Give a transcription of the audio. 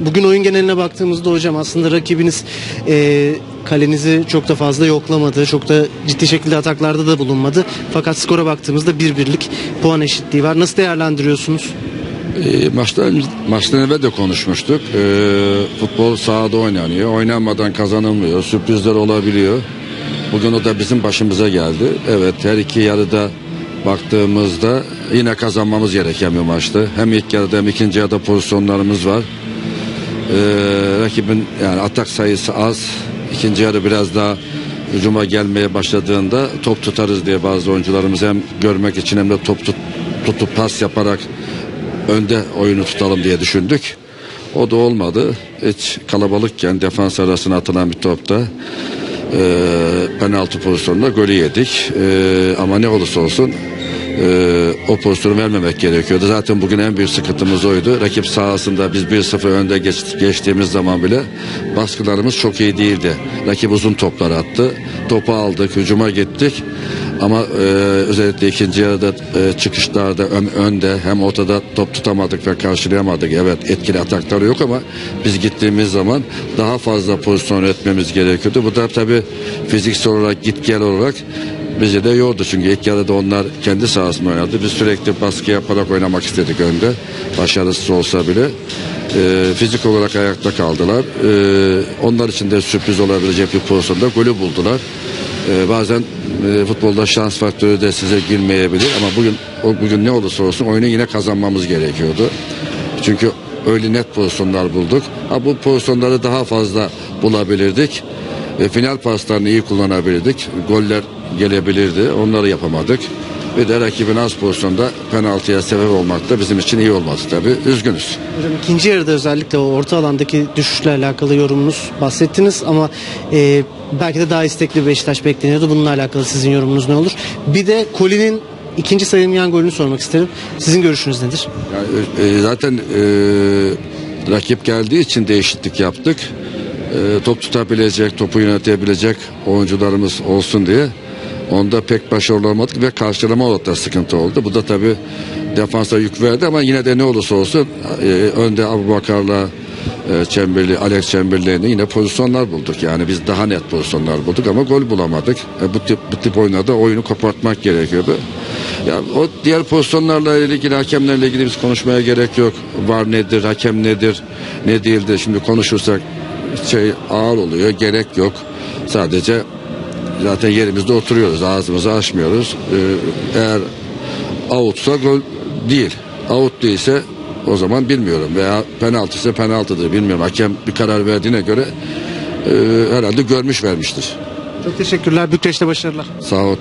Bugün oyun geneline baktığımızda hocam aslında rakibiniz e, kalenizi çok da fazla yoklamadı. Çok da ciddi şekilde ataklarda da bulunmadı. Fakat skora baktığımızda bir birlik puan eşitliği var. Nasıl değerlendiriyorsunuz? E, maçtan, maçtan evvel de konuşmuştuk. E, futbol sahada oynanıyor. Oynanmadan kazanılmıyor. Sürprizler olabiliyor. Bugün o da bizim başımıza geldi. Evet her iki yarıda baktığımızda yine kazanmamız gereken bir maçtı. Hem ilk yarıda hem ikinci yarıda pozisyonlarımız var. E, rakibin yani atak sayısı az. İkinci yarı biraz daha hücuma gelmeye başladığında top tutarız diye bazı oyuncularımız hem görmek için hem de top tut, tutup pas yaparak önde oyunu tutalım diye düşündük. O da olmadı. Hiç kalabalıkken defans arasına atılan bir topta e, penaltı pozisyonunda golü yedik. E, ama ne olursa olsun e, o pozisyonu vermemek gerekiyordu. Zaten bugün en büyük sıkıntımız oydu. Rakip sahasında biz 1-0 önde geç, geçtiğimiz zaman bile baskılarımız çok iyi değildi. Rakip uzun toplar attı. Topu aldık, hücuma gittik. Ama e, özellikle ikinci yarıda e, çıkışlarda ön, önde hem ortada top tutamadık ve karşılayamadık. Evet etkili atakları yok ama biz gittiğimiz zaman daha fazla pozisyon üretmemiz gerekiyordu. Bu da tabii fiziksel olarak git gel olarak bizi de yordu. Çünkü ilk yarıda onlar kendi sahasında oynadı. Biz sürekli baskı yaparak oynamak istedik önde. Başarısız olsa bile. E, fizik olarak ayakta kaldılar. E, onlar için de sürpriz olabilecek bir pozisyonda golü buldular. Ee, bazen e, futbolda şans faktörü de size girmeyebilir ama bugün o bugün ne olursa olsun oyunu yine kazanmamız gerekiyordu. Çünkü öyle net pozisyonlar bulduk. Ha, bu pozisyonları daha fazla bulabilirdik. E, final paslarını iyi kullanabilirdik. Goller gelebilirdi. Onları yapamadık. Bir de rakibin az pozisyonda penaltıya sebep olmak da bizim için iyi olmadı tabii. Üzgünüz. Hocam ikinci yarıda özellikle o orta alandaki düşüşle alakalı yorumunuz bahsettiniz ama e, belki de daha istekli bir Beşiktaş bekleniyordu. Bununla alakalı sizin yorumunuz ne olur? Bir de Koli'nin ikinci sayılmayan golünü sormak isterim. Sizin görüşünüz nedir? Yani, e, zaten e, rakip geldiği için değişiklik yaptık. E, top tutabilecek, topu yönetebilecek oyuncularımız olsun diye. Onda pek başarılı olmadık ve karşılama olarak sıkıntı oldu. Bu da tabii defansa yük verdi ama yine de ne olursa olsun e, önde Abu Bakar'la e, Çemberli, Alex Çemberli'yle yine pozisyonlar bulduk. Yani biz daha net pozisyonlar bulduk ama gol bulamadık. E, bu tip bu tip oyunlarda oyunu kopartmak gerekiyordu. Ya o diğer pozisyonlarla ilgili hakemlerle ilgili biz konuşmaya gerek yok. Var nedir, hakem nedir, ne değildir. Şimdi konuşursak şey ağır oluyor, gerek yok. Sadece zaten yerimizde oturuyoruz, ağzımızı açmıyoruz. Ee, eğer outsa gol değil. Out değilse o zaman bilmiyorum veya penaltı ise penaltıdır bilmiyorum. Hakem bir karar verdiğine göre e, herhalde görmüş vermiştir. Çok teşekkürler. Bükreş'te başarılar. Sağ ol